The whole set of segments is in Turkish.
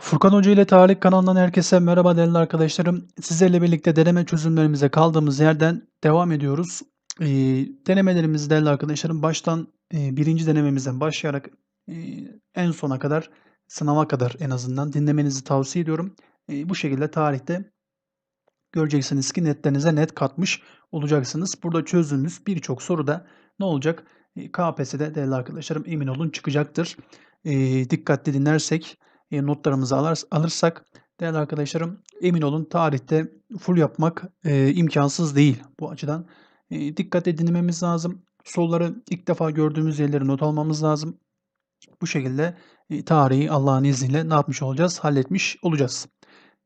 Furkan Hoca ile Tarih kanalından herkese merhaba değerli arkadaşlarım. Sizlerle birlikte deneme çözümlerimize kaldığımız yerden devam ediyoruz. Ee, denemelerimizi değerli arkadaşlarım baştan e, birinci denememizden başlayarak e, en sona kadar sınava kadar en azından dinlemenizi tavsiye ediyorum. E, bu şekilde tarihte göreceksiniz ki netlerinize net katmış olacaksınız. Burada çözdüğümüz birçok soruda ne olacak? E, KPSS'de değerli arkadaşlarım emin olun çıkacaktır. E, dikkatli dinlersek e, notlarımızı alır, alırsak değerli arkadaşlarım emin olun tarihte full yapmak e, imkansız değil bu açıdan. E, dikkatle dinlememiz lazım. Soruları ilk defa gördüğümüz yerleri not almamız lazım. Bu şekilde e, tarihi Allah'ın izniyle ne yapmış olacağız? Halletmiş olacağız.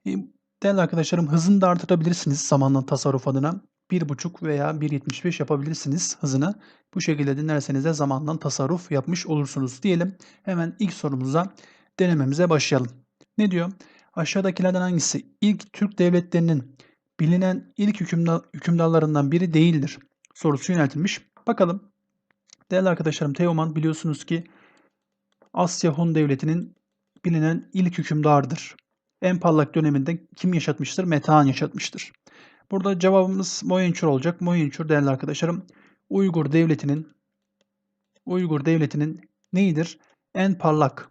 E, değerli arkadaşlarım hızını da artırabilirsiniz zamanla tasarruf adına. 1.5 veya 1.75 yapabilirsiniz hızını. Bu şekilde dinlerseniz de zamandan tasarruf yapmış olursunuz diyelim. Hemen ilk sorumuza denememize başlayalım. Ne diyor? Aşağıdakilerden hangisi ilk Türk devletlerinin bilinen ilk hükümdar, hükümdarlarından biri değildir? Sorusu yöneltilmiş. Bakalım. Değerli arkadaşlarım Teoman biliyorsunuz ki Asya Hun Devleti'nin bilinen ilk hükümdardır. En parlak döneminde kim yaşatmıştır? Metehan yaşatmıştır. Burada cevabımız Moyençur olacak. Moyençur değerli arkadaşlarım Uygur Devleti'nin Uygur Devleti'nin neyidir? En parlak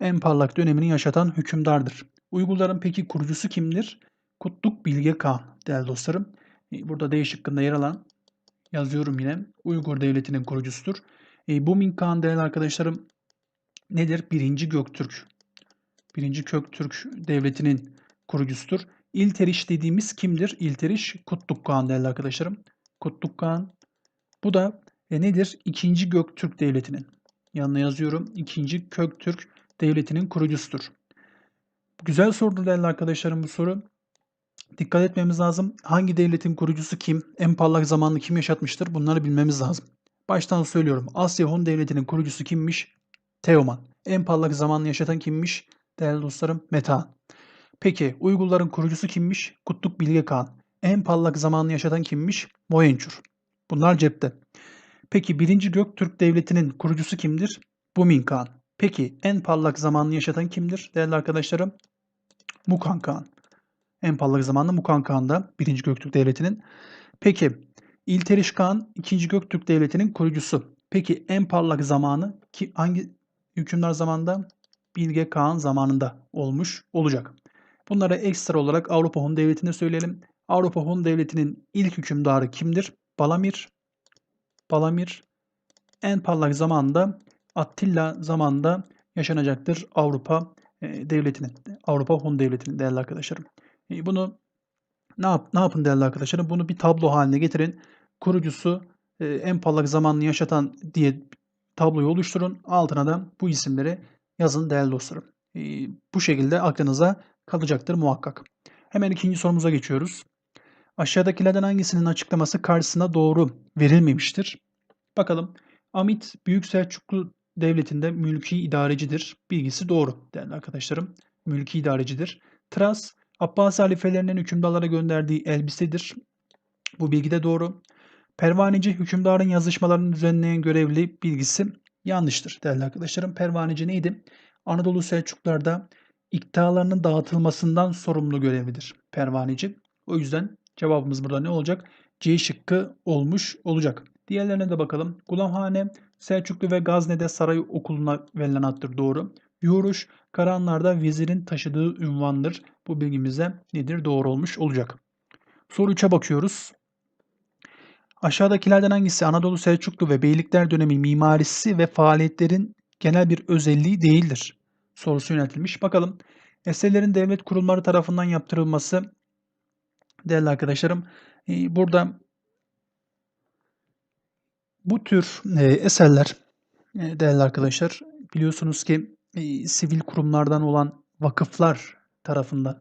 en parlak dönemini yaşatan hükümdardır. Uygurların peki kurucusu kimdir? Kutluk Bilge Kağan değerli dostlarım. E, burada D şıkkında yer alan yazıyorum yine. Uygur Devleti'nin kurucusudur. E, bu Min Kağan değerli arkadaşlarım nedir? Birinci Göktürk. Birinci Köktürk Devleti'nin kurucusudur. İlteriş dediğimiz kimdir? İlteriş Kutluk Kağan değerli arkadaşlarım. Kutluk Kağan. Bu da e, nedir? İkinci Göktürk Devleti'nin. Yanına yazıyorum. İkinci Köktürk Devleti'nin kurucusudur. Güzel sordu değerli arkadaşlarım bu soru. Dikkat etmemiz lazım. Hangi devletin kurucusu kim? En parlak zamanını kim yaşatmıştır? Bunları bilmemiz lazım. Baştan söylüyorum. Asya Hun Devleti'nin kurucusu kimmiş? Teoman. En parlak zamanını yaşatan kimmiş? Değerli dostlarım Metehan. Peki Uygurların kurucusu kimmiş? Kutluk Bilge Kağan. En parlak zamanını yaşatan kimmiş? Moyençur. Bunlar cepte. Peki 1. Göktürk Devleti'nin kurucusu kimdir? Bumin Kağan. Peki en parlak zamanını yaşatan kimdir değerli arkadaşlarım? Mukan Kağan. En parlak zamanlı Mukan Kağan'da 1. Göktürk Devleti'nin. Peki İlteriş Kağan 2. Göktürk Devleti'nin kurucusu. Peki en parlak zamanı ki hangi hükümdar zamanında? Bilge Kağan zamanında olmuş olacak. Bunlara ekstra olarak Avrupa Hun Devleti'ni söyleyelim. Avrupa Hun Devleti'nin ilk hükümdarı kimdir? Balamir. Balamir en parlak zamanda Attila zamanında yaşanacaktır Avrupa e, devletinin, Avrupa Hun devletinin değerli arkadaşlarım. E, bunu ne, yap, ne yapın değerli arkadaşlarım? Bunu bir tablo haline getirin. Kurucusu e, en parlak zamanını yaşatan diye tabloyu oluşturun. Altına da bu isimleri yazın değerli dostlarım. Bu şekilde aklınıza kalacaktır muhakkak. Hemen ikinci sorumuza geçiyoruz. Aşağıdakilerden hangisinin açıklaması karşısına doğru verilmemiştir? Bakalım. Amit Büyük Selçuklu devletinde mülki idarecidir. Bilgisi doğru değerli arkadaşlarım. Mülki idarecidir. Tras, Abbasi halifelerinin hükümdarlara gönderdiği elbisedir. Bu bilgi de doğru. Pervaneci, hükümdarın yazışmalarını düzenleyen görevli bilgisi yanlıştır değerli arkadaşlarım. Pervaneci neydi? Anadolu Selçuklarda iktidarlarının dağıtılmasından sorumlu görevlidir pervaneci. O yüzden cevabımız burada ne olacak? C şıkkı olmuş olacak. Diğerlerine de bakalım. Gulamhane, Selçuklu ve Gazne'de saray okuluna verilen addır doğru. Yoruş, Karanlar'da vezirin taşıdığı ünvandır. Bu bilgimize nedir? Doğru olmuş olacak. Soru 3'e bakıyoruz. Aşağıdakilerden hangisi Anadolu Selçuklu ve Beylikler dönemi mimarisi ve faaliyetlerin genel bir özelliği değildir? Sorusu yöneltilmiş. Bakalım. Eserlerin devlet kurumları tarafından yaptırılması değerli arkadaşlarım. Burada bu tür e, eserler e, değerli arkadaşlar biliyorsunuz ki e, sivil kurumlardan olan vakıflar tarafından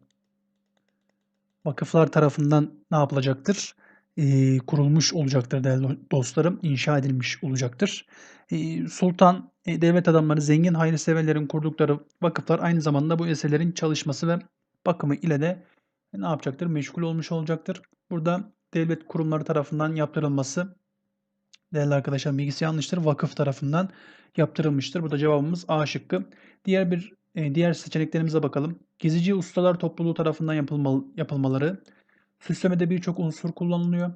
vakıflar tarafından ne yapılacaktır? Kurulmuş olacaktır değerli dostlarım. inşa edilmiş olacaktır. Sultan, devlet adamları, zengin hayırseverlerin kurdukları vakıflar aynı zamanda bu eserlerin çalışması ve bakımı ile de ne yapacaktır? Meşgul olmuş olacaktır. Burada devlet kurumları tarafından yaptırılması Değerli arkadaşlar bilgisi yanlıştır. Vakıf tarafından yaptırılmıştır. Bu da cevabımız A şıkkı. Diğer bir e, diğer seçeneklerimize bakalım. Gezici ustalar topluluğu tarafından yapılmalı, yapılmaları. Süslemede birçok unsur kullanılıyor.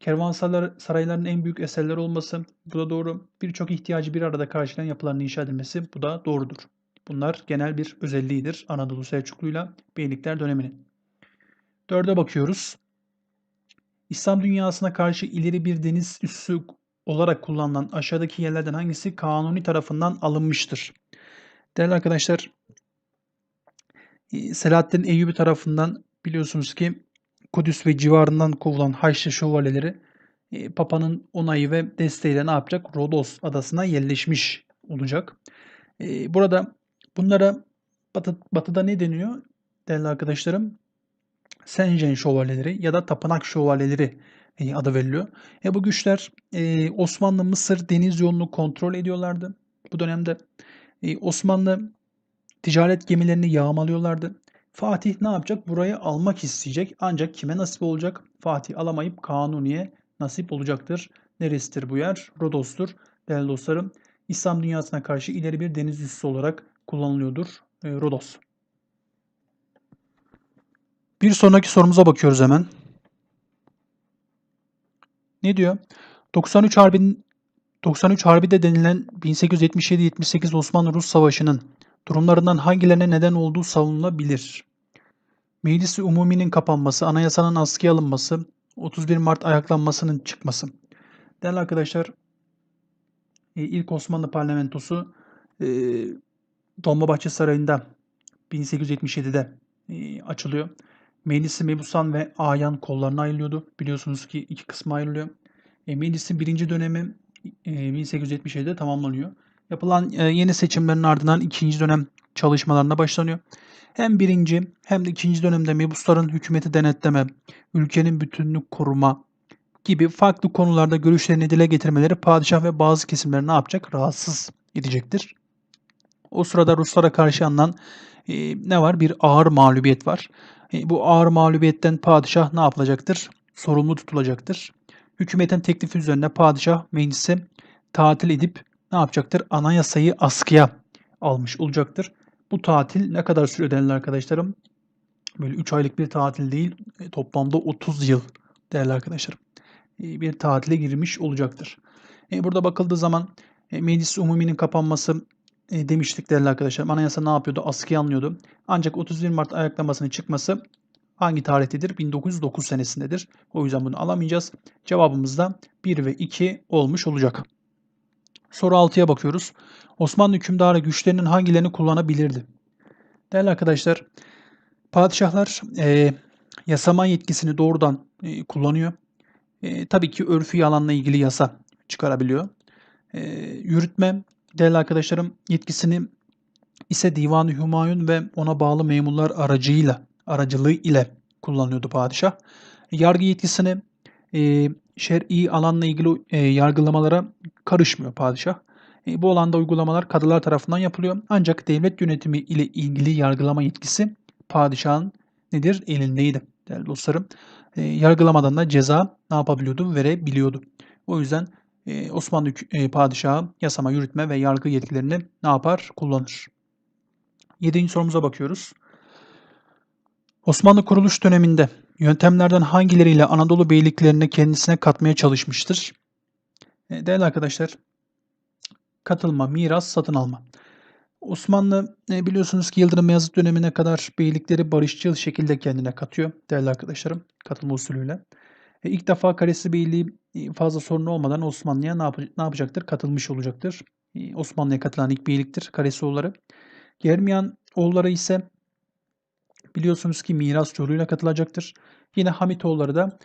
Kervansaray sarayların en büyük eserleri olması. Bu da doğru. Birçok ihtiyacı bir arada karşılayan yapıların inşa edilmesi. Bu da doğrudur. Bunlar genel bir özelliğidir Anadolu Selçuklu'yla Beylikler döneminin. Dörde bakıyoruz. İslam dünyasına karşı ileri bir deniz üssü olarak kullanılan aşağıdaki yerlerden hangisi Kanuni tarafından alınmıştır? Değerli arkadaşlar, Selahaddin Eyyubi tarafından biliyorsunuz ki Kudüs ve civarından kovulan Haçlı şövalyeleri e, Papa'nın onayı ve desteğiyle ne yapacak? Rodos adasına yerleşmiş olacak. E, burada bunlara batı, batıda ne deniyor değerli arkadaşlarım? Senjen şövalyeleri ya da tapınak şövalyeleri e, adı veriliyor. E, bu güçler e, Osmanlı Mısır deniz yolunu kontrol ediyorlardı. Bu dönemde e, Osmanlı ticaret gemilerini yağmalıyorlardı. Fatih ne yapacak? Burayı almak isteyecek. Ancak kime nasip olacak? Fatih alamayıp Kanuni'ye nasip olacaktır. Neresidir bu yer? Rodos'tur. Değerli dostlarım, İslam dünyasına karşı ileri bir deniz üssü olarak kullanılıyordur e, Rodos. Bir sonraki sorumuza bakıyoruz hemen. Ne diyor? 93 Harbi'nin 93 Harbi'de denilen 1877-78 Osmanlı-Rus Savaşı'nın durumlarından hangilerine neden olduğu savunulabilir? Meclisi Umumi'nin kapanması, anayasanın askıya alınması, 31 Mart ayaklanmasının çıkması. Değerli arkadaşlar, e, ilk Osmanlı parlamentosu e, Dolmabahçe Sarayı'nda 1877'de e, açılıyor. Meclisi Mebusan ve Ayan kollarına ayrılıyordu. Biliyorsunuz ki iki kısma ayrılıyor. Meclisin birinci dönemi 1877'de tamamlanıyor. Yapılan yeni seçimlerin ardından ikinci dönem çalışmalarına başlanıyor. Hem birinci hem de ikinci dönemde mebusların hükümeti denetleme, ülkenin bütünlüğünü koruma gibi farklı konularda görüşlerini dile getirmeleri padişah ve bazı kesimleri ne yapacak? Rahatsız edecektir. O sırada Ruslara karşı alınan e, ne var? Bir ağır mağlubiyet var. E, bu ağır mağlubiyetten padişah ne yapılacaktır? Sorumlu tutulacaktır. Hükümetin teklifi üzerine padişah meclisi tatil edip ne yapacaktır? Anayasayı askıya almış olacaktır. Bu tatil ne kadar sürüyor değerli arkadaşlarım? Böyle 3 aylık bir tatil değil, e, toplamda 30 yıl değerli arkadaşlarım. E, bir tatile girmiş olacaktır. Burada bakıldığı zaman Meclis Umumi'nin kapanması demiştik değerli arkadaşlar. Anayasa ne yapıyordu? Askıya alınıyordu. Ancak 31 Mart ayaklamasının çıkması hangi tarihtedir? 1909 senesindedir. O yüzden bunu alamayacağız. Cevabımız da 1 ve 2 olmuş olacak. Soru 6'ya bakıyoruz. Osmanlı hükümdarı güçlerinin hangilerini kullanabilirdi? Değerli arkadaşlar, padişahlar e, yasama yetkisini doğrudan e, kullanıyor. E, tabii ki örfü yalanla ilgili yasa çıkarabiliyor. E, yürütme, değerli arkadaşlarım, yetkisini ise Divan-ı Hümayun ve ona bağlı memurlar aracıyla, aracılığı ile kullanıyordu padişah. Yargı yetkisini e, şer'i alanla ilgili e, yargılamalara karışmıyor padişah. E, bu alanda uygulamalar kadılar tarafından yapılıyor. Ancak devlet yönetimi ile ilgili yargılama yetkisi padişahın nedir? Elindeydi değerli dostlarım. E, yargılamadan da ceza ne yapabiliyordu? Verebiliyordu. O yüzden Osmanlı e, padişahı yasama, yürütme ve yargı yetkilerini ne yapar? Kullanır. Yedinci sorumuza bakıyoruz. Osmanlı kuruluş döneminde yöntemlerden hangileriyle Anadolu beyliklerini kendisine katmaya çalışmıştır? E, değerli arkadaşlar, katılma, miras, satın alma. Osmanlı e, biliyorsunuz ki Yıldırım Beyazıt dönemine kadar beylikleri barışçıl şekilde kendine katıyor değerli arkadaşlarım katılma usulüyle. E, ilk defa Karesi Beyliği e, fazla sorun olmadan Osmanlı'ya ne, yap ne yapacaktır? Katılmış olacaktır. E, Osmanlı'ya katılan ilk beyliktir Karesi oğulları. Germiyan oğulları ise biliyorsunuz ki miras yoluyla katılacaktır. Yine Hamitoğulları da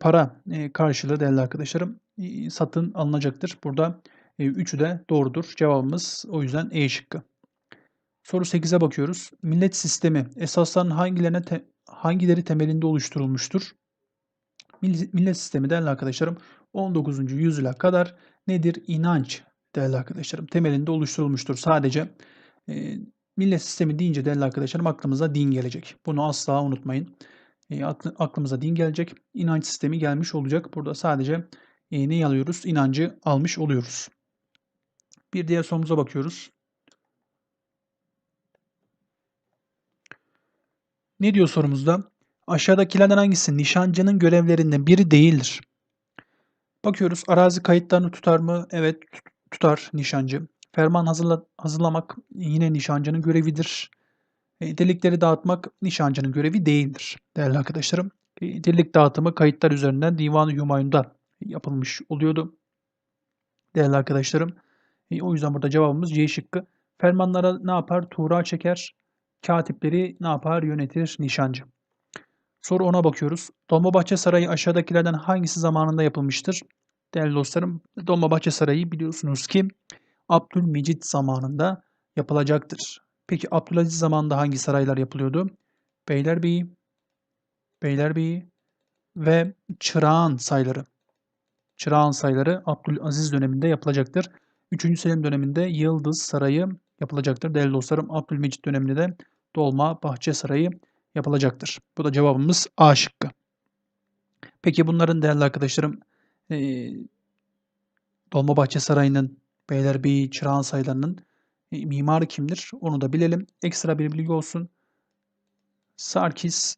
para karşılığı değerli arkadaşlarım satın alınacaktır. Burada üçü de doğrudur. Cevabımız o yüzden E şıkkı. Soru 8'e bakıyoruz. Millet sistemi esasların hangilerine te, hangileri temelinde oluşturulmuştur? Millet sistemi değerli arkadaşlarım 19. yüzyıla kadar nedir? İnanç değerli arkadaşlarım temelinde oluşturulmuştur. Sadece e, millet sistemi deyince değerli arkadaşlarım aklımıza din gelecek. Bunu asla unutmayın. E, aklımıza din gelecek. İnanç sistemi gelmiş olacak. Burada sadece e, neyi alıyoruz? İnancı almış oluyoruz. Bir diğer sorumuza bakıyoruz. Ne diyor sorumuzda? Aşağıdakilerden hangisi nişancının görevlerinden biri değildir? Bakıyoruz arazi kayıtlarını tutar mı? Evet tutar nişancı. Ferman hazırla, hazırlamak yine nişancının görevidir. E, delikleri dağıtmak nişancının görevi değildir değerli arkadaşlarım. E, delik dağıtımı kayıtlar üzerinden Divan-ı Humayun'da yapılmış oluyordu. Değerli arkadaşlarım. E, o yüzden burada cevabımız C şıkkı. Fermanlara ne yapar? Tuğra çeker. Katipleri ne yapar? Yönetir nişancı. Soru ona bakıyoruz. Dolmabahçe Sarayı aşağıdakilerden hangisi zamanında yapılmıştır? Değerli dostlarım, Dolmabahçe Sarayı biliyorsunuz ki Abdülmecit zamanında yapılacaktır. Peki Abdülaziz zamanında hangi saraylar yapılıyordu? Beylerbeyi, Beylerbeyi ve Çırağan sayları. Çırağan sayları Abdülaziz döneminde yapılacaktır. 3. Selim döneminde Yıldız Sarayı yapılacaktır. Değerli dostlarım Abdülmecit döneminde de Dolma Bahçe Sarayı yapılacaktır. Bu da cevabımız A şıkkı. Peki bunların değerli arkadaşlarım e, Dolmabahçe Sarayı'nın Beylerbeyi Çırağan sayılarının e, mimarı kimdir? Onu da bilelim. Ekstra bir bilgi olsun. Sarkis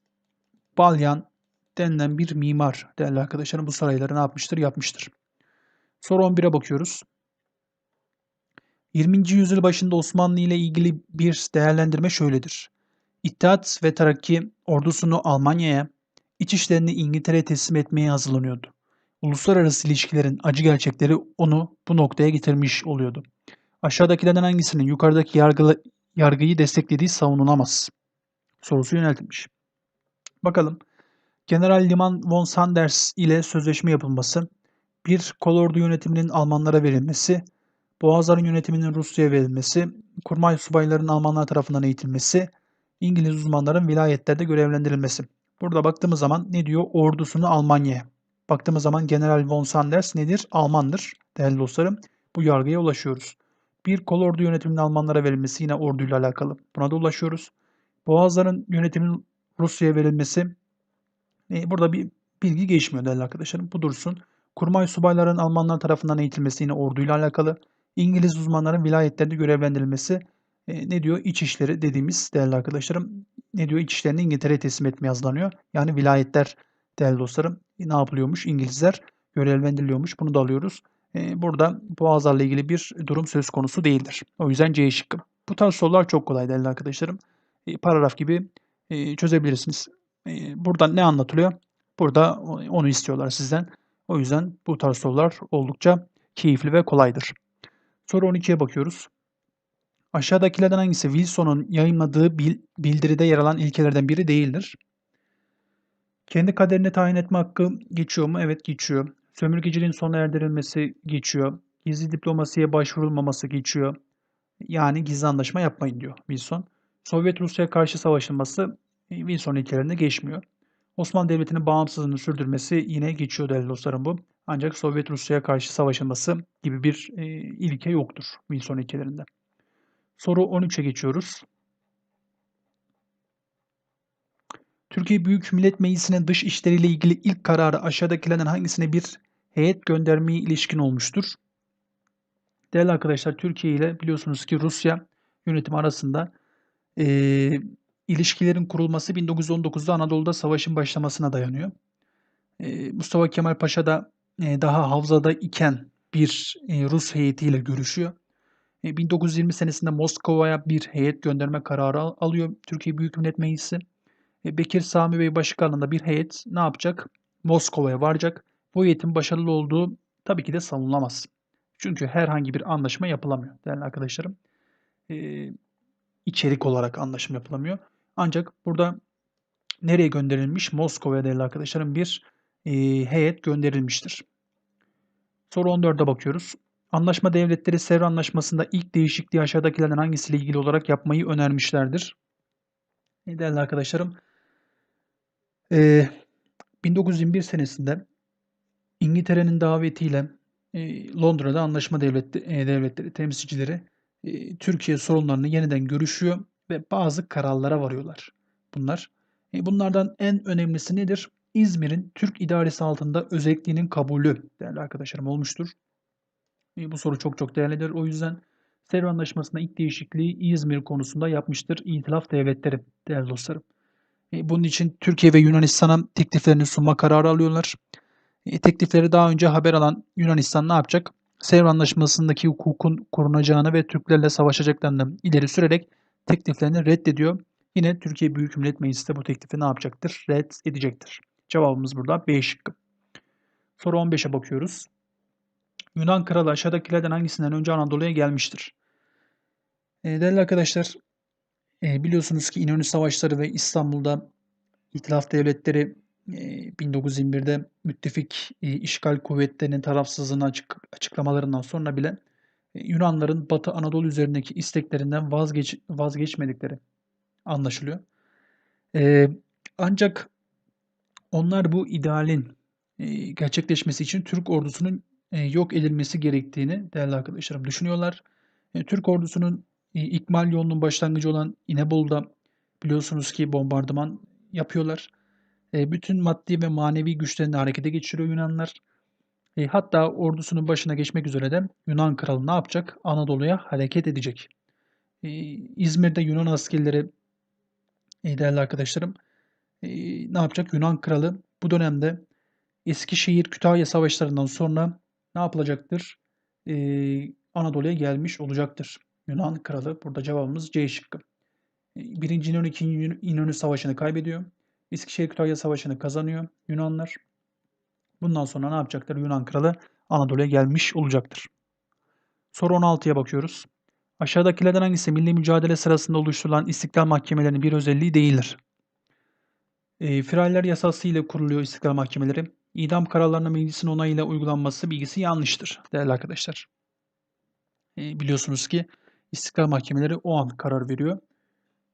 Balyan denilen bir mimar değerli arkadaşlarım bu sarayları ne yapmıştır? Yapmıştır. Soru 11'e bakıyoruz. 20. yüzyıl başında Osmanlı ile ilgili bir değerlendirme şöyledir. İttihat ve Terakki ordusunu Almanya'ya, iç işlerini İngiltere'ye teslim etmeye hazırlanıyordu. Uluslararası ilişkilerin acı gerçekleri onu bu noktaya getirmiş oluyordu. Aşağıdakilerden hangisinin yukarıdaki yargı, yargıyı desteklediği savunulamaz? Sorusu yöneltilmiş. Bakalım. General Liman von Sanders ile sözleşme yapılması, bir kolordu yönetiminin Almanlara verilmesi, Boğazların yönetiminin Rusya'ya verilmesi, kurmay subayların Almanlar tarafından eğitilmesi, İngiliz uzmanların vilayetlerde görevlendirilmesi. Burada baktığımız zaman ne diyor? Ordusunu Almanya'ya. Baktığımız zaman General von Sanders nedir? Almandır değerli dostlarım. Bu yargıya ulaşıyoruz. Bir kol ordu yönetiminin Almanlara verilmesi yine orduyla alakalı. Buna da ulaşıyoruz. Boğazların yönetiminin Rusya'ya verilmesi. E, burada bir bilgi geçmiyor değerli arkadaşlarım. Bu dursun. Kurmay subayların Almanlar tarafından eğitilmesi yine orduyla alakalı. İngiliz uzmanların vilayetlerde görevlendirilmesi e, ne diyor? İç işleri dediğimiz değerli arkadaşlarım ne diyor? İç işlerini İngiltere'ye teslim etmeye hazırlanıyor. Yani vilayetler değerli dostlarım ne yapılıyormuş? İngilizler görevlendiriliyormuş. Bunu da alıyoruz. E, burada boğazlarla ilgili bir durum söz konusu değildir. O yüzden C şıkkı. Bu tarz sorular çok kolay değerli arkadaşlarım. E, paragraf gibi e, çözebilirsiniz. E, burada ne anlatılıyor? Burada onu istiyorlar sizden. O yüzden bu tarz sorular oldukça keyifli ve kolaydır. Soru 12'ye bakıyoruz. Aşağıdakilerden hangisi Wilson'un yayınladığı bildiride yer alan ilkelerden biri değildir? Kendi kaderini tayin etme hakkı geçiyor mu? Evet geçiyor. Sömürgeciliğin sona erdirilmesi geçiyor. Gizli diplomasiye başvurulmaması geçiyor. Yani gizli anlaşma yapmayın diyor Wilson. Sovyet Rusya'ya karşı savaşılması e, Wilson ilkelerinde geçmiyor. Osmanlı Devleti'nin bağımsızlığını sürdürmesi yine geçiyor değerli dostlarım bu. Ancak Sovyet Rusya'ya karşı savaşılması gibi bir e, ilke yoktur Wilson ilkelerinde. Soru 13'e geçiyoruz. Türkiye Büyük Millet Meclisi'nin dış işleriyle ilgili ilk kararı aşağıdakilerden hangisine bir heyet göndermeye ilişkin olmuştur? Değerli arkadaşlar Türkiye ile biliyorsunuz ki Rusya yönetimi arasında e, ilişkilerin kurulması 1919'da Anadolu'da savaşın başlamasına dayanıyor. E, Mustafa Kemal Paşa da e, daha Havza'da iken bir e, Rus heyetiyle görüşüyor. 1920 senesinde Moskova'ya bir heyet gönderme kararı alıyor Türkiye Büyük Millet Meclisi. Bekir Sami Bey başkanlığında bir heyet ne yapacak? Moskova'ya varacak. Bu heyetin başarılı olduğu tabii ki de savunulamaz. Çünkü herhangi bir anlaşma yapılamıyor değerli arkadaşlarım. Ee, içerik olarak anlaşma yapılamıyor. Ancak burada nereye gönderilmiş? Moskova'ya değerli arkadaşlarım bir e, heyet gönderilmiştir. Soru 14'e bakıyoruz. Anlaşma devletleri Sevr Anlaşması'nda ilk değişikliği aşağıdakilerden hangisiyle ilgili olarak yapmayı önermişlerdir? E, değerli arkadaşlarım, e, 1921 senesinde İngiltere'nin davetiyle e, Londra'da anlaşma devleti, e, devletleri temsilcileri e, Türkiye sorunlarını yeniden görüşüyor ve bazı kararlara varıyorlar. Bunlar. E, bunlardan en önemlisi nedir? İzmir'in Türk idaresi altında özelliğinin kabulü değerli arkadaşlarım olmuştur. E, bu soru çok çok değerlidir. O yüzden Sevr Anlaşması'nda ilk değişikliği İzmir konusunda yapmıştır İtilaf devletleri değerli dostlarım. E, bunun için Türkiye ve Yunanistan'a tekliflerini sunma kararı alıyorlar. E, teklifleri daha önce haber alan Yunanistan ne yapacak? Sevr Anlaşması'ndaki hukukun korunacağını ve Türklerle savaşacaklarını ileri sürerek tekliflerini reddediyor. Yine Türkiye Büyük Millet Meclisi de bu teklifi ne yapacaktır? Red edecektir. Cevabımız burada B şıkkı. Soru 15'e bakıyoruz. Yunan kralı aşağıdakilerden hangisinden önce Anadolu'ya gelmiştir? E, değerli arkadaşlar, e, biliyorsunuz ki İnönü Savaşları ve İstanbul'da İtilaf Devletleri e, 1921'de müttefik e, işgal kuvvetlerinin tarafsızlığını açık, açıklamalarından sonra bile e, Yunanların Batı Anadolu üzerindeki isteklerinden vazgeç, vazgeçmedikleri anlaşılıyor. E, ancak onlar bu idealin e, gerçekleşmesi için Türk ordusunun yok edilmesi gerektiğini değerli arkadaşlarım düşünüyorlar. E, Türk ordusunun e, ikmal yolunun başlangıcı olan İnebolu'da biliyorsunuz ki bombardıman yapıyorlar. E, bütün maddi ve manevi güçlerini harekete geçiriyor Yunanlar. E, hatta ordusunun başına geçmek üzere de Yunan kralı ne yapacak? Anadolu'ya hareket edecek. E, İzmir'de Yunan askerleri e, değerli arkadaşlarım e, ne yapacak? Yunan kralı bu dönemde Eskişehir Kütahya savaşlarından sonra ne yapılacaktır? E, Anadolu'ya gelmiş olacaktır. Yunan kralı. Burada cevabımız C şıkkı. Birinci İnönü, ikinci İnönü savaşını kaybediyor. Eskişehir Kütahya savaşını kazanıyor Yunanlar. Bundan sonra ne yapacaklar? Yunan kralı Anadolu'ya gelmiş olacaktır. Soru 16'ya bakıyoruz. Aşağıdakilerden hangisi milli mücadele sırasında oluşturulan istiklal mahkemelerinin bir özelliği değildir? E, Firaller yasası ile kuruluyor istiklal mahkemeleri. İdam kararlarının meclisin onayıyla uygulanması bilgisi yanlıştır değerli arkadaşlar. E, biliyorsunuz ki istiklal mahkemeleri o an karar veriyor.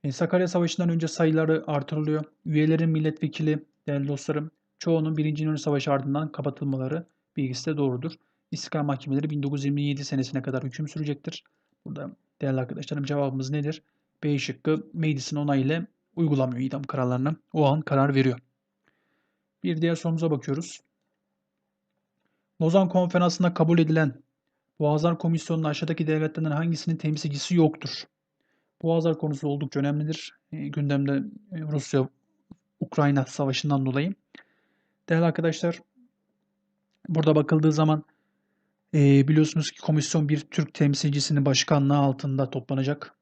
E, Sakarya Savaşı'ndan önce sayıları artırılıyor. Üyelerin milletvekili, değerli dostlarım, çoğunun 1. İnönü Savaşı ardından kapatılmaları bilgisi de doğrudur. İstiklal Mahkemeleri 1927 senesine kadar hüküm sürecektir. Burada değerli arkadaşlarım cevabımız nedir? B şıkkı meclisin onayıyla uygulamıyor idam kararlarını. O an karar veriyor. Bir diğer sorumuza bakıyoruz. Lozan Konferansı'nda kabul edilen Boğazlar Komisyonu'nun aşağıdaki devletlerden hangisinin temsilcisi yoktur? Boğazlar konusu oldukça önemlidir. E, gündemde e, Rusya-Ukrayna savaşından dolayı. Değerli arkadaşlar, burada bakıldığı zaman e, biliyorsunuz ki komisyon bir Türk temsilcisinin başkanlığı altında toplanacak.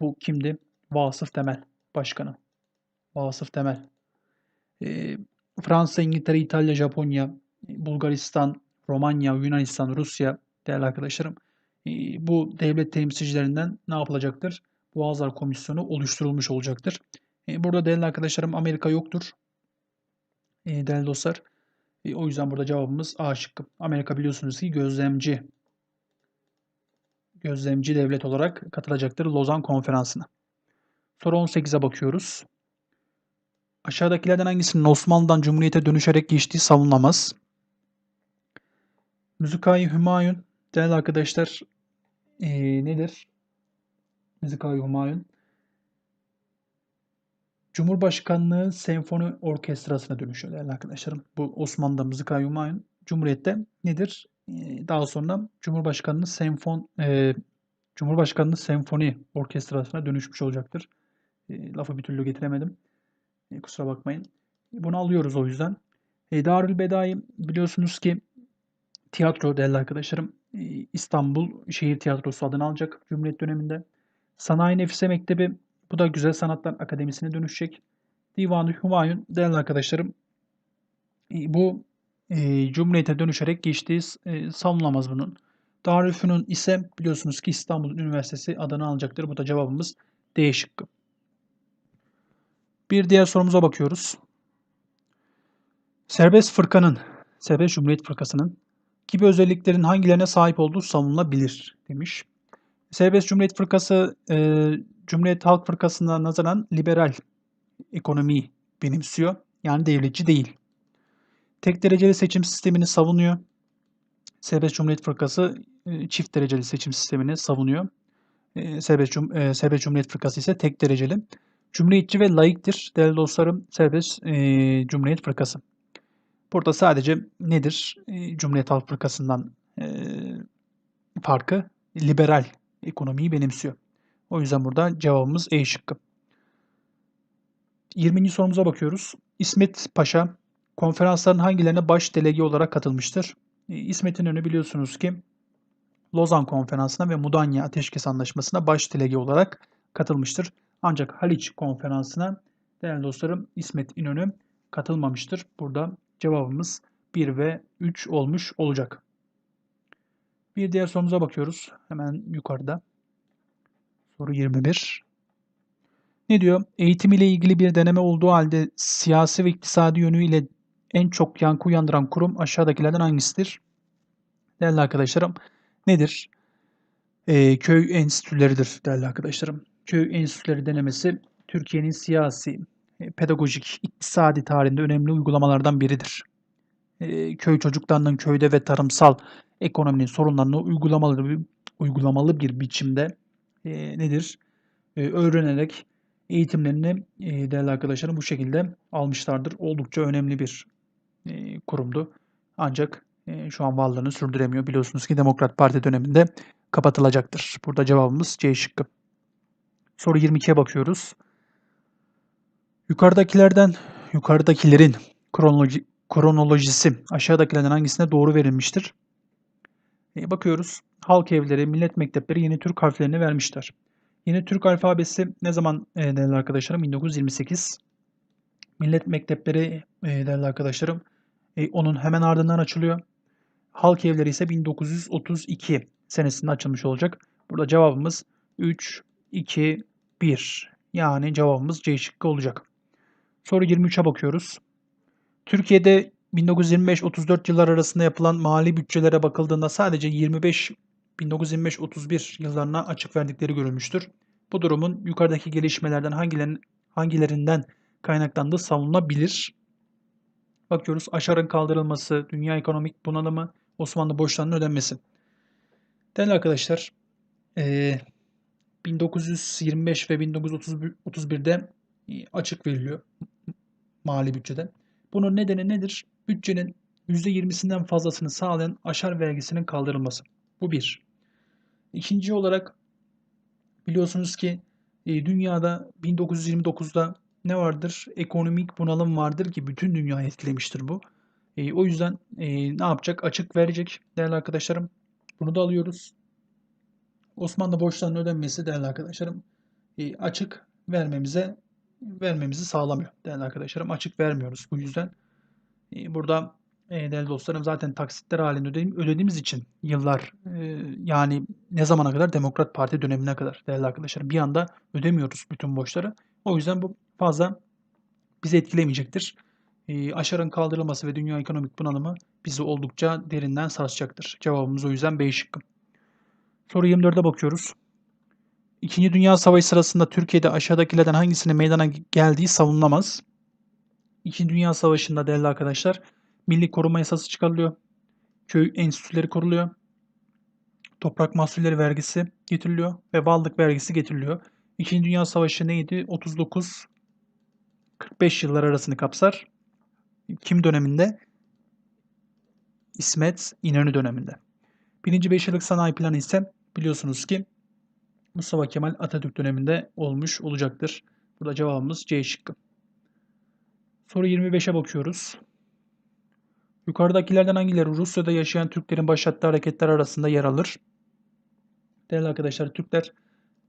Bu kimdi? Vasıf Temel Başkanı. Vasıf Temel. E, Fransa, İngiltere, İtalya, Japonya, Bulgaristan, Romanya, Yunanistan, Rusya değerli arkadaşlarım e, bu devlet temsilcilerinden ne yapılacaktır? Boğazlar Komisyonu oluşturulmuş olacaktır. E, burada değerli arkadaşlarım Amerika yoktur. E, değerli dostlar. O yüzden burada cevabımız A şıkkı. Amerika biliyorsunuz ki gözlemci gözlemci devlet olarak katılacaktır Lozan Konferansı'na. Soru 18'e bakıyoruz. Aşağıdakilerden hangisinin Osmanlı'dan Cumhuriyet'e dönüşerek geçtiği savunulamaz? Müzikayı Hümayun, değerli arkadaşlar, ee, nedir? Müzikayı Hümayun. Cumhurbaşkanlığı Senfoni Orkestrası'na dönüşüyor değerli arkadaşlarım. Bu Osmanlı'da Müzikayı Hümayun. Cumhuriyet'te nedir? Ee, daha sonra Cumhurbaşkanlığı Senfon e, Cumhurbaşkanlığı Senfoni Orkestrası'na dönüşmüş olacaktır. E, lafı bir türlü getiremedim. E, kusura bakmayın. Bunu alıyoruz o yüzden. E, Darül Bedai biliyorsunuz ki tiyatro değerli arkadaşlarım. E, İstanbul Şehir Tiyatrosu adını alacak Cumhuriyet döneminde. Sanayi Nefise Mektebi bu da Güzel Sanatlar Akademisi'ne dönüşecek. Divanı Hümayun değerli arkadaşlarım. E, bu e, Cumhuriyet'e dönüşerek geçtiği e, savunulamaz bunun. Darülfünun ise biliyorsunuz ki İstanbul Üniversitesi adını alacaktır. Bu da cevabımız D şıkkı. Bir diğer sorumuza bakıyoruz. Serbest fırkanın, Serbest Cumhuriyet Fırkası'nın gibi özelliklerin hangilerine sahip olduğu savunulabilir demiş. Serbest Cumhuriyet Fırkası, e, Cumhuriyet Halk Fırkası'na nazaran liberal ekonomiyi benimsiyor. Yani devletçi değil. Tek dereceli seçim sistemini savunuyor. Serbest Cumhuriyet Fırkası e, çift dereceli seçim sistemini savunuyor. E, Serbest, Cum e, Serbest Cumhuriyet Fırkası ise tek dereceli. Cumhuriyetçi ve laiktir değerli dostlarım serbest e, Cumhuriyet Fırkası. Burada sadece nedir e, Cumhuriyet Halk Fırkası'ndan e, farkı? Liberal ekonomiyi benimsiyor. O yüzden burada cevabımız E şıkkı. 20. sorumuza bakıyoruz. İsmet Paşa konferansların hangilerine baş delege olarak katılmıştır? E, İsmet İnönü biliyorsunuz ki Lozan Konferansı'na ve Mudanya Ateşkes Anlaşması'na baş delege olarak katılmıştır. Ancak Haliç Konferansı'na değerli dostlarım İsmet İnönü katılmamıştır. Burada cevabımız 1 ve 3 olmuş olacak. Bir diğer sorumuza bakıyoruz. Hemen yukarıda. Soru 21. Ne diyor? Eğitim ile ilgili bir deneme olduğu halde siyasi ve iktisadi yönüyle en çok yankı uyandıran kurum aşağıdakilerden hangisidir? Değerli arkadaşlarım nedir? Ee, köy enstitüleridir değerli arkadaşlarım. Köy enstitüleri denemesi Türkiye'nin siyasi, e, pedagojik, iktisadi tarihinde önemli uygulamalardan biridir. Ee, köy çocuklarının köyde ve tarımsal ekonominin sorunlarını uygulamalı bir, uygulamalı bir biçimde e, nedir? E, öğrenerek eğitimlerini e, değerli arkadaşlarım bu şekilde almışlardır. Oldukça önemli bir e, kurumdu. Ancak e, şu an varlığını sürdüremiyor. Biliyorsunuz ki Demokrat Parti döneminde kapatılacaktır. Burada cevabımız C şıkkı. Soru 22'ye bakıyoruz. Yukarıdakilerden, yukarıdakilerin kronoloji, kronolojisi aşağıdakilerden hangisine doğru verilmiştir? E, bakıyoruz. Halk evleri, millet mektepleri yeni Türk harflerini vermişler. Yeni Türk alfabesi ne zaman e, değerli arkadaşlarım? 1928. Millet mektepleri e, değerli arkadaşlarım e, onun hemen ardından açılıyor. Halk evleri ise 1932 senesinde açılmış olacak. Burada cevabımız 3, 2, 1. Yani cevabımız C şıkkı olacak. Soru 23'e bakıyoruz. Türkiye'de 1925-34 yıllar arasında yapılan mali bütçelere bakıldığında sadece 25 1925-31 yıllarına açık verdikleri görülmüştür. Bu durumun yukarıdaki gelişmelerden hangilerin, hangilerinden kaynaklandığı savunulabilir. Bakıyoruz aşarın kaldırılması, dünya ekonomik bunalımı, Osmanlı borçlarının ödenmesi. Değerli arkadaşlar, 1925 ve 1931'de açık veriliyor mali bütçede. Bunun nedeni nedir? Bütçenin %20'sinden fazlasını sağlayan aşar vergisinin kaldırılması. Bu bir. İkinci olarak biliyorsunuz ki e, dünyada 1929'da ne vardır? Ekonomik bunalım vardır ki bütün dünyayı etkilemiştir bu. E, o yüzden e, ne yapacak? Açık verecek değerli arkadaşlarım. Bunu da alıyoruz. Osmanlı borçlarının ödenmesi değerli arkadaşlarım e, açık vermemize vermemizi sağlamıyor değerli arkadaşlarım. Açık vermiyoruz bu yüzden. E, burada e, değerli dostlarım zaten taksitler halinde ödediğim, ödediğimiz için yıllar yani ne zamana kadar Demokrat Parti dönemine kadar değerli arkadaşlarım bir anda ödemiyoruz bütün borçları. O yüzden bu fazla bizi etkilemeyecektir. Aşarın kaldırılması ve dünya ekonomik bunalımı bizi oldukça derinden sarsacaktır. Cevabımız o yüzden B şıkkı. Soru 24'e bakıyoruz. İkinci Dünya Savaşı sırasında Türkiye'de aşağıdakilerden hangisinin meydana geldiği savunulamaz. İkinci Dünya Savaşı'nda değerli arkadaşlar Milli Koruma Yasası çıkarılıyor. Köy enstitüleri kuruluyor. Toprak mahsulleri vergisi getiriliyor ve varlık vergisi getiriliyor. İkinci Dünya Savaşı neydi? 39 45 yıllar arasını kapsar. Kim döneminde? İsmet İnönü döneminde. Birinci 5 yıllık sanayi planı ise biliyorsunuz ki Mustafa Kemal Atatürk döneminde olmuş olacaktır. Burada cevabımız C şıkkı. Soru 25'e bakıyoruz. Yukarıdakilerden hangileri Rusya'da yaşayan Türklerin başlattığı hareketler arasında yer alır? Değerli arkadaşlar Türkler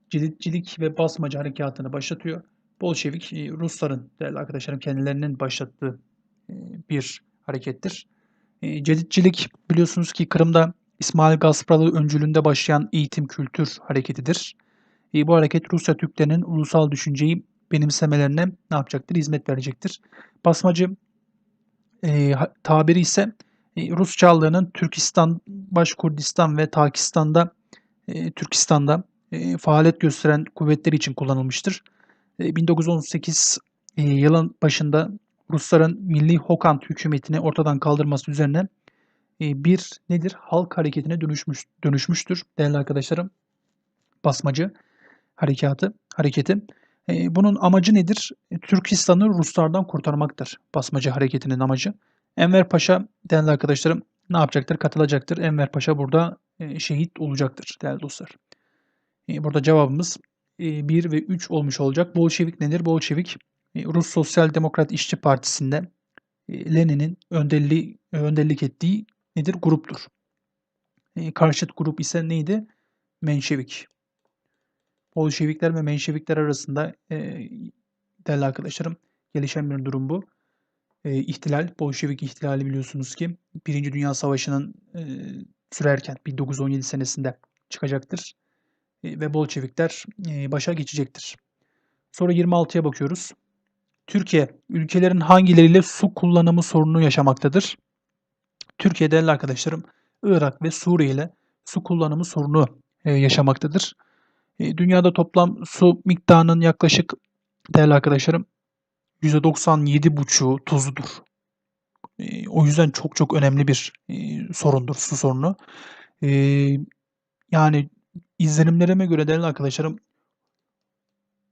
cilitçilik ve basmacı harekatını başlatıyor. Bolşevik e, Rusların değerli arkadaşlarım kendilerinin başlattığı e, bir harekettir. E, Ceditçilik biliyorsunuz ki Kırım'da İsmail Gaspralı öncülüğünde başlayan eğitim kültür hareketidir. Bu hareket Rusya Türklerinin ulusal düşünceyi benimsemelerine ne yapacaktır? Hizmet verecektir. Basmacı e, tabiri ise e, Rus Çarlığı'nın Türkistan, Başkurdistan ve Takistan'da e, Türkistan'da e, faaliyet gösteren kuvvetleri için kullanılmıştır. E, 1918 e, yılın başında Rusların Milli Hokant hükümetini ortadan kaldırması üzerine e, bir nedir? Halk hareketine dönüşmüş dönüşmüştür değerli arkadaşlarım. Basmacı harekatı, hareketi. E, bunun amacı nedir? E, Türkistan'ı Ruslardan kurtarmaktır. Basmacı hareketinin amacı. Enver Paşa değerli arkadaşlarım ne yapacaktır? Katılacaktır. Enver Paşa burada e, şehit olacaktır değerli dostlar. E, burada cevabımız e, 1 ve 3 olmuş olacak. Bolşevik nedir? Bolşevik e, Rus Sosyal Demokrat İşçi Partisi'nde e, Lenin'in önderliği, önderlik ettiği nedir? Gruptur. E, karşıt grup ise neydi? Menşevik. Bolşevikler ve Menşevikler arasında e, değerli arkadaşlarım gelişen bir durum bu. E, ihtilal, Bolşevik ihtilali biliyorsunuz ki Birinci Dünya Savaşı'nın e, sürerken 1917 senesinde çıkacaktır. E, ve Bolşevikler e, başa geçecektir. Sonra 26'ya bakıyoruz. Türkiye, ülkelerin hangileriyle su kullanımı sorunu yaşamaktadır? Türkiye değerli arkadaşlarım, Irak ve Suriye ile su kullanımı sorunu e, yaşamaktadır. E, dünyada toplam su miktarının yaklaşık değerli arkadaşlarım %97,5'u tuzludur. E, o yüzden çok çok önemli bir sorundur su sorunu. Yani izlenimlerime göre değerli arkadaşlarım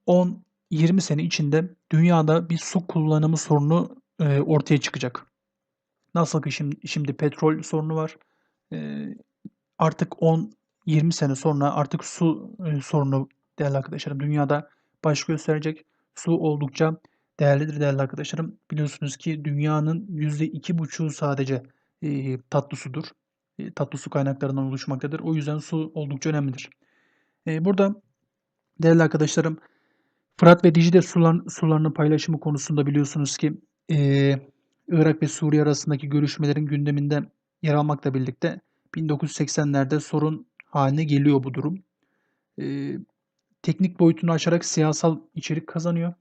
10-20 sene içinde dünyada bir su kullanımı sorunu ortaya çıkacak. Nasıl ki şimdi, şimdi petrol sorunu var. E, artık 10-20 sene sonra artık su e, sorunu değerli arkadaşlarım dünyada baş gösterecek. Su oldukça değerlidir değerli arkadaşlarım. Biliyorsunuz ki dünyanın %2,5'u sadece e, tatlı sudur. E, tatlı su kaynaklarından oluşmaktadır. O yüzden su oldukça önemlidir. E, burada değerli arkadaşlarım Fırat ve Dicle sular, sularının paylaşımı konusunda biliyorsunuz ki e, Irak ve Suriye arasındaki görüşmelerin gündeminde yer almakla birlikte 1980'lerde sorun haline geliyor bu durum. E, teknik boyutunu aşarak siyasal içerik kazanıyor.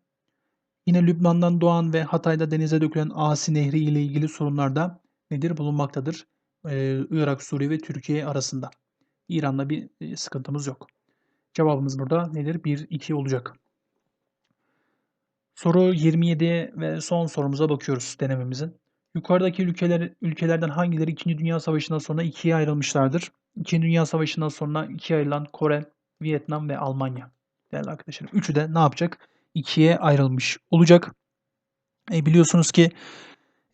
Yine Lübnan'dan doğan ve Hatay'da denize dökülen Asi Nehri ile ilgili sorunlar da nedir bulunmaktadır. Ee, Irak, Suriye ve Türkiye arasında. İran'la bir e, sıkıntımız yok. Cevabımız burada nedir? 1-2 olacak. Soru 27'ye ve son sorumuza bakıyoruz denememizin. Yukarıdaki ülkeler, ülkelerden hangileri 2. Dünya Savaşı'ndan sonra ikiye ayrılmışlardır? 2. Dünya Savaşı'ndan sonra ikiye ayrılan Kore, Vietnam ve Almanya. Değerli arkadaşlarım. Üçü de ne yapacak? ikiye ayrılmış olacak. E, biliyorsunuz ki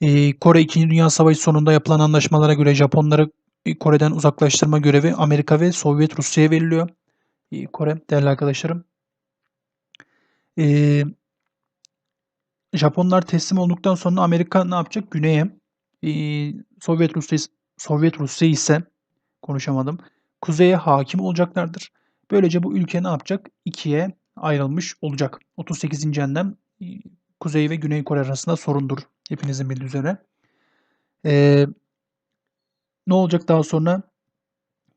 e, Kore 2. Dünya Savaşı sonunda yapılan anlaşmalara göre Japonları e, Kore'den uzaklaştırma görevi Amerika ve Sovyet Rusya'ya veriliyor. E, Kore değerli arkadaşlarım. E, Japonlar teslim olduktan sonra Amerika ne yapacak? Güney'e. E, Sovyet Rusya Sovyet Rusya ise konuşamadım. Kuzeye hakim olacaklardır. Böylece bu ülke ne yapacak? İkiye ayrılmış olacak. 38. endem e, Kuzey ve Güney Kore arasında sorundur. Hepinizin bildiği üzere. Ee, ne olacak daha sonra?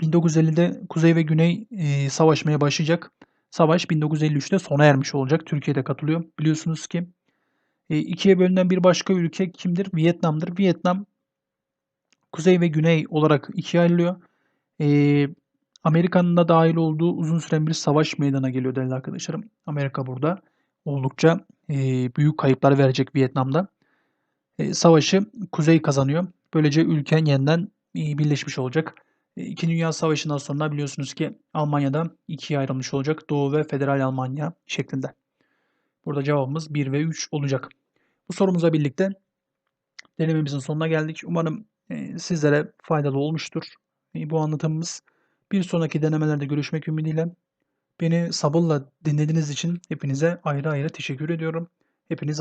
1950'de Kuzey ve Güney e, savaşmaya başlayacak. Savaş 1953'te sona ermiş olacak. Türkiye'de katılıyor. Biliyorsunuz ki e, ikiye bölünen bir başka ülke kimdir? Vietnam'dır. Vietnam Kuzey ve Güney olarak ikiye ayrılıyor. E, Amerika'nın da dahil olduğu uzun süren bir savaş meydana geliyor değerli arkadaşlarım. Amerika burada oldukça e, büyük kayıplar verecek Vietnam'da. E, savaşı Kuzey kazanıyor. Böylece ülke yeniden e, birleşmiş olacak. E, İkinci Dünya Savaşı'ndan sonra biliyorsunuz ki Almanya'da ikiye ayrılmış olacak. Doğu ve Federal Almanya şeklinde. Burada cevabımız 1 ve 3 olacak. Bu sorumuza birlikte denememizin sonuna geldik. Umarım e, sizlere faydalı olmuştur. E, bu anlatımımız bir sonraki denemelerde görüşmek ümidiyle beni sabırla dinlediğiniz için hepinize ayrı ayrı teşekkür ediyorum. Hepiniz